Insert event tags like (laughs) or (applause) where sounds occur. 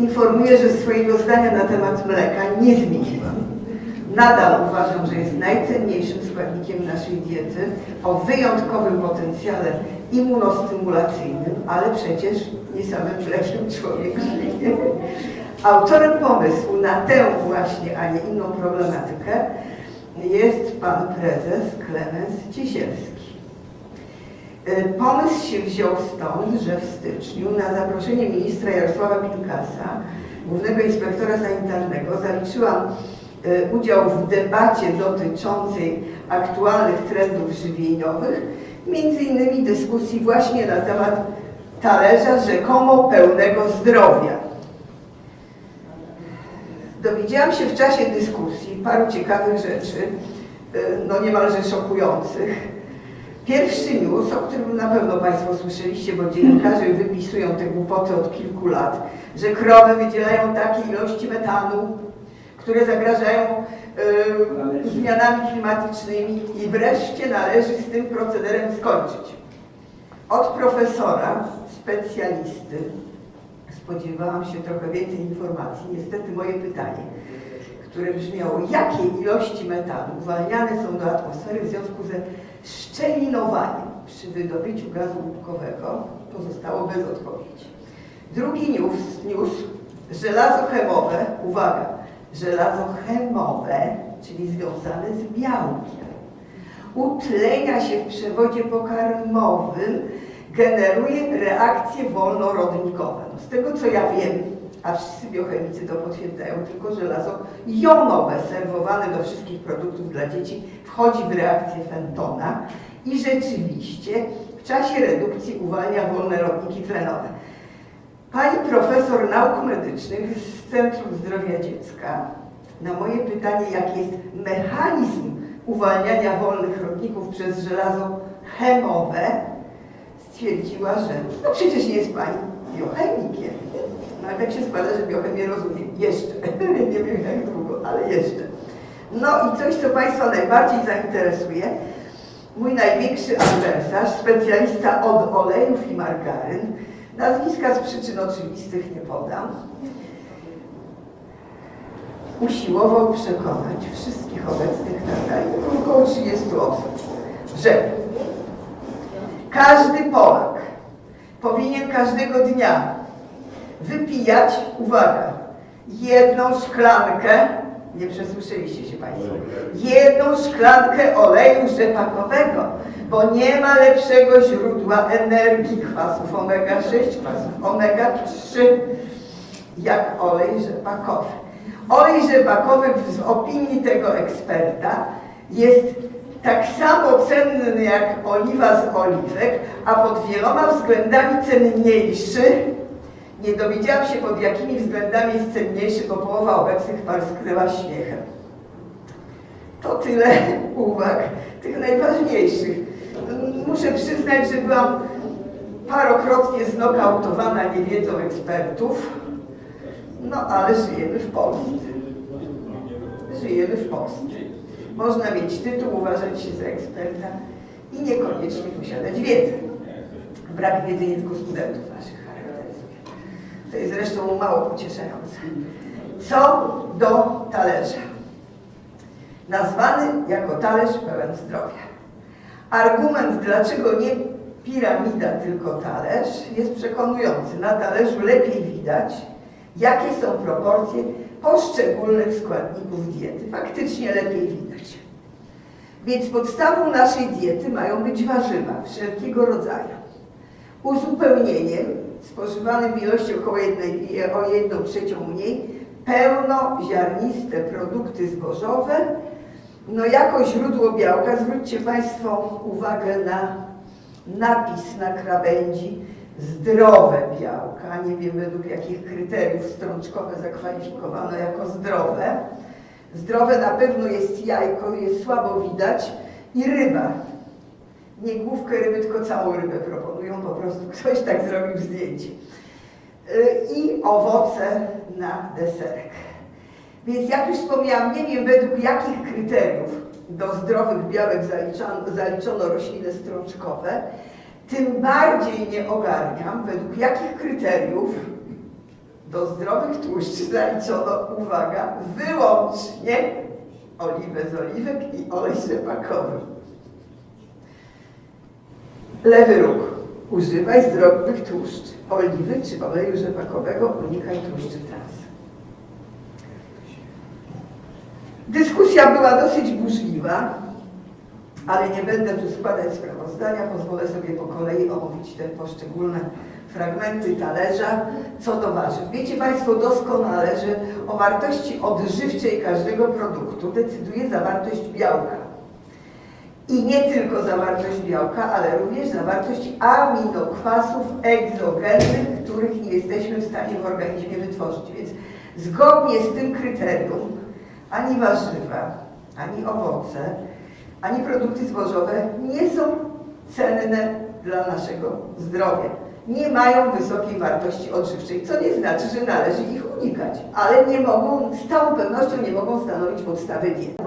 informuję, że swojego zdania na temat mleka nie zmieniłam. Nadal uważam, że jest najcenniejszym składnikiem naszej diety o wyjątkowym potencjale immunostymulacyjnym, ale przecież nie samym mlekiem człowiek żyje. Autorem pomysłu na tę właśnie, a nie inną problematykę jest pan prezes Klemens Ciesielski. Y, Pomysł się wziął stąd, że w styczniu na zaproszenie ministra Jarosława Pinkasa, głównego inspektora sanitarnego, zaliczyłam y, udział w debacie dotyczącej aktualnych trendów żywieniowych, między innymi dyskusji właśnie na temat talerza rzekomo pełnego zdrowia. Dowiedziałam się w czasie dyskusji paru ciekawych rzeczy, y, no niemalże szokujących. Pierwszy news, o którym na pewno Państwo słyszeliście, bo dziennikarze wypisują te głupoty od kilku lat, że krowy wydzielają takie ilości metanu, które zagrażają zmianami klimatycznymi i wreszcie należy z tym procederem skończyć. Od profesora, specjalisty, spodziewałam się trochę więcej informacji. Niestety moje pytanie, które brzmiało, jakie ilości metanu uwalniane są do atmosfery w związku ze szczelinowaniem przy wydobyciu gazu łupkowego, pozostało bez odpowiedzi. Drugi news, news żelazo chemowe, uwaga, żelazo chemowe, czyli związane z białkiem, utlenia się w przewodzie pokarmowym, generuje reakcje wolnorodnikowe. No, z tego co ja wiem, a wszyscy biochemicy to potwierdzają, tylko żelazo jonowe serwowane do wszystkich produktów dla dzieci wchodzi w reakcję Fentona i rzeczywiście w czasie redukcji uwalnia wolne rodniki tlenowe. Pani profesor nauk medycznych z Centrum Zdrowia Dziecka na moje pytanie, jaki jest mechanizm uwalniania wolnych rodników przez żelazo chemowe, stwierdziła, że no przecież nie jest pani biochemikiem. No ale tak się składa, że biochemię rozumiem. Jeszcze. (laughs) nie wiem jak długo, ale jeszcze. No i coś, co Państwa najbardziej zainteresuje. Mój największy adwersarz, specjalista od olejów i margaryn, nazwiska z przyczyn oczywistych nie podam, usiłował przekonać wszystkich obecnych na sali, około 30 osób, że każdy Polak powinien każdego dnia wypijać, uwaga, jedną szklankę, nie przesłyszeliście się Państwo, jedną szklankę oleju rzepakowego, bo nie ma lepszego źródła energii kwasów omega-6, kwasów omega-3, jak olej rzepakowy. Olej rzepakowy w opinii tego eksperta jest tak samo cenny jak oliwa z oliwek, a pod wieloma względami cenniejszy. Nie dowiedziałam się pod jakimi względami jest cenniejszy, bo połowa obecnych par skryła śmiechem. To tyle (laughs) uwag, tych najważniejszych. Muszę przyznać, że byłam parokrotnie znokautowana niewiedzą ekspertów, no ale żyjemy w Polsce. Żyjemy w Polsce. Można mieć tytuł, uważać się za eksperta i niekoniecznie posiadać wiedzę. Brak wiedzy nie tylko studentów naszych charakteryzuje. To jest zresztą mało pocieszające. Co do talerza. Nazwany jako talerz pełen zdrowia. Argument, dlaczego nie piramida, tylko talerz, jest przekonujący. Na talerzu lepiej widać, jakie są proporcje poszczególnych składników diety. Faktycznie lepiej widać. Więc podstawą naszej diety mają być warzywa wszelkiego rodzaju. Uzupełnieniem, spożywanym w ilości około jednej, o jedną trzecią mniej, pełnoziarniste produkty zbożowe, no jako źródło białka, zwróćcie Państwo uwagę na napis na krawędzi, zdrowe białka, nie wiem według jakich kryteriów strączkowe zakwalifikowano jako zdrowe. Zdrowe na pewno jest jajko, jest słabo widać i ryba. Nie główkę ryby, tylko całą rybę proponują, po prostu ktoś tak zrobił zdjęcie. Y, I owoce na deserek. Więc jak już wspomniałam, nie wiem według jakich kryteriów do zdrowych białek zaliczono, zaliczono rośliny strączkowe, tym bardziej nie ogarniam, według jakich kryteriów Do zdrowych tłuszczy zaliczono, uwaga, wyłącznie oliwę z oliwek i olej rzepakowy. Lewy ruch. Używaj zdrowych tłuszczy. Oliwy czy oleju rzepakowego, unikaj tłuszczy trans. Dyskusja była dosyć burzliwa, ale nie będę tu składać sprawozdania, pozwolę sobie po kolei omówić te poszczególne fragmenty talerza. Co do warzyw. Wiecie Państwo doskonale, że o wartości odżywczej każdego produktu decyduje zawartość białka. I nie tylko zawartość białka, ale również zawartość aminokwasów egzogennych, których nie jesteśmy w stanie w organizmie wytworzyć. Więc zgodnie z tym kryterium ani warzywa, ani owoce, ani produkty zbożowe nie są cenne dla naszego zdrowia. Nie mają wysokiej wartości odżywczej, co nie znaczy, że należy ich unikać, ale nie mogą, z całą pewnością nie mogą stanowić podstawy diety.